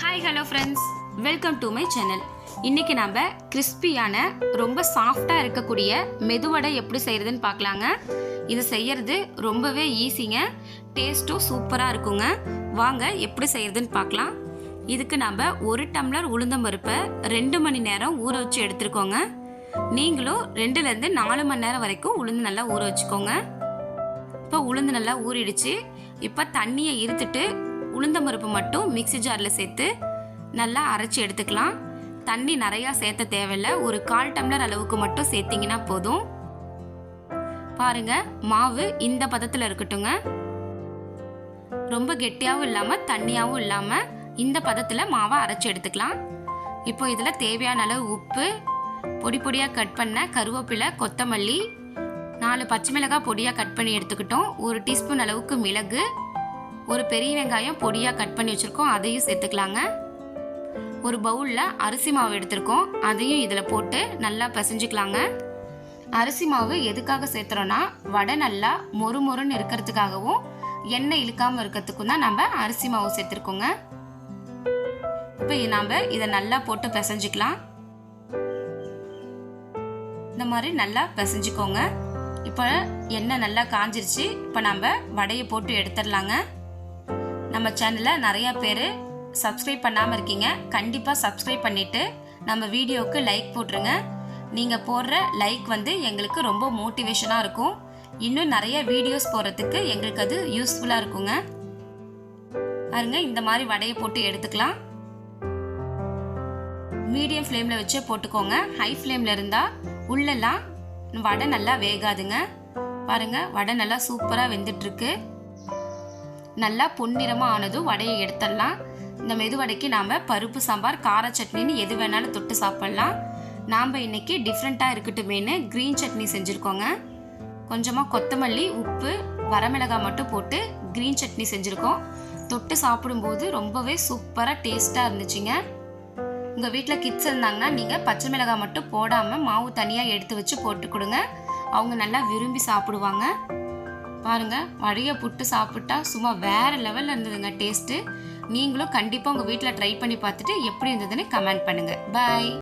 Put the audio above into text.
Hi hello friends welcome to my channel இன்றைக்கி நம்ம கிறிஸ்பியான ரொம்ப சாஃப்டாக இருக்கக்கூடிய மெதுவடை எப்படி செய்கிறதுன்னு பார்க்கலாங்க. இது செய்யறது ரொம்பவே ஈஸிங்க டேஸ்ட்டும் சூப்பராக இருக்குங்க. வாங்க எப்படி செய்கிறதுன்னு பார்க்கலாம். இதுக்கு நம்ம ஒரு டம்ளர் உளுந்தம்பருப்பை ரெண்டு மணி நேரம் ஊற வச்சு எடுத்துருக்கோங்க. நீங்களும் ரெண்டுலேருந்து நாலு மணி நேரம் வரைக்கும் உளுந்து நல்லா ஊற வச்சுக்கோங்க. இப்போ உளுந்து நல்லா ஊறிடுச்சு. இப்போ தண்ணியை இருத்துட்டு உளுந்தம் பருப்பு மட்டும் மிக்ஸி ஜாரில் சேர்த்து நல்லா அரைச்சி எடுத்துக்கலாம். தண்ணி நிறையா சேர்த்த தேவையில்ல. ஒரு கால் டம்ளர் அளவுக்கு மட்டும் சேர்த்திங்கன்னா போதும். பாருங்க மாவு இந்த பதத்தில் இருக்கட்டுங்க. ரொம்ப கெட்டியாகவும் இல்லாமல் தண்ணியாகவும் இல்லாமல் இந்த பதத்தில் மாவை அரைச்சி எடுத்துக்கலாம். இப்போ இதில் தேவையான அளவு உப்பு பொடி பொடியாக கட் பண்ண கருவேப்பிலை கொத்தமல்லி நாலு பச்சை மிளகாய் பொடியாக கட் பண்ணி எடுத்துக்கிட்டோம். ஒரு டீஸ்பூன் அளவுக்கு மிளகு ஒரு பெரிய வெங்காயம் பொடியாக கட் பண்ணி வச்சுருக்கோம் அதையும் சேர்த்துக்கலாங்க. ஒரு பவுலில் அரிசி மாவு எடுத்திருக்கோம் அதையும் இதில் போட்டு நல்லா பிசைஞ்சுக்கலாங்க. அரிசி மாவு எதுக்காக சேர்த்துறோன்னா வடை நல்லா மொறு மொறுன்னு இருக்கிறதுக்காகவும் எண்ணெய் இழுக்காமல் இருக்கிறதுக்கும் தான் நம்ம அரிசி மாவு சேர்த்துருக்கோங்க. இப்போ நாம் இதை நல்லா போட்டு பிசைஞ்சிக்கலாம். இந்த மாதிரி நல்லா பிசைஞ்சிக்கோங்க. இப்போ எண்ணெய் நல்லா காஞ்சிருச்சு இப்போ நம்ம வடையை போட்டு எடுத்துடலாங்க. நம்ம சேனலில் நிறையா பேர் சப்ஸ்கிரைப் பண்ணாமல் இருக்கீங்க. கண்டிப்பாக சப்ஸ்கிரைப் பண்ணிவிட்டு நம்ம வீடியோவுக்கு லைக் போட்டுருங்க. நீங்கள் போடுற லைக் வந்து எங்களுக்கு ரொம்ப மோட்டிவேஷனாக இருக்கும். இன்னும் நிறைய வீடியோஸ் போடுறதுக்கு எங்களுக்கு அது யூஸ்ஃபுல்லாக இருக்குங்க. பாருங்க இந்த மாதிரி வடையை போட்டு எடுத்துக்கலாம். மீடியம் ஃப்ளேமில் வச்சு போட்டுக்கோங்க. ஹை ஃப்ளேமில் இருந்தால் உள்ளெல்லாம் வடை நல்லா வேகாதுங்க. பாருங்கள் வடை நல்லா சூப்பராக வெந்துட்டுருக்கு. நல்லா பொன்னிறமாக ஆனதும் வடையை எடுத்துடலாம். இந்த மெதுவடைக்கு நாம் பருப்பு சாம்பார் கார சட்னின்னு எது வேணாலும் தொட்டு சாப்பிட்லாம். நாம் இன்னைக்கு டிஃப்ரெண்ட்டாக இருக்கட்டுமேனு க்ரீன் சட்னி செஞ்சுருக்கோங்க. கொஞ்சமாக கொத்தமல்லி உப்பு வரமிளகாய் மட்டும் போட்டு க்ரீன் சட்னி செஞ்சுருக்கோம். தொட்டு சாப்பிடும்போது ரொம்பவே சூப்பராக டேஸ்ட்டாக இருந்துச்சுங்க. உங்கள் வீட்டில் கிட்ஸ் இருந்தாங்கன்னா நீங்கள் பச்சை மிளகாய் மட்டும் போடாமல் மாவு தனியாக எடுத்து வச்சு போட்டு கொடுங்க. அவங்க நல்லா விரும்பி சாப்பிடுவாங்க. பாருங்கள் வடையை புட்டு சாப்பிட்டா சும்மா வேறு லெவலில் இருந்ததுங்க டேஸ்ட்டு நீங்களும் கண்டிப்பாக உங்கள் வீட்டில் ட்ரை பண்ணி பார்த்துட்டு எப்படி இருந்ததுன்னு கமெண்ட் பண்ணுங்கள் பாய்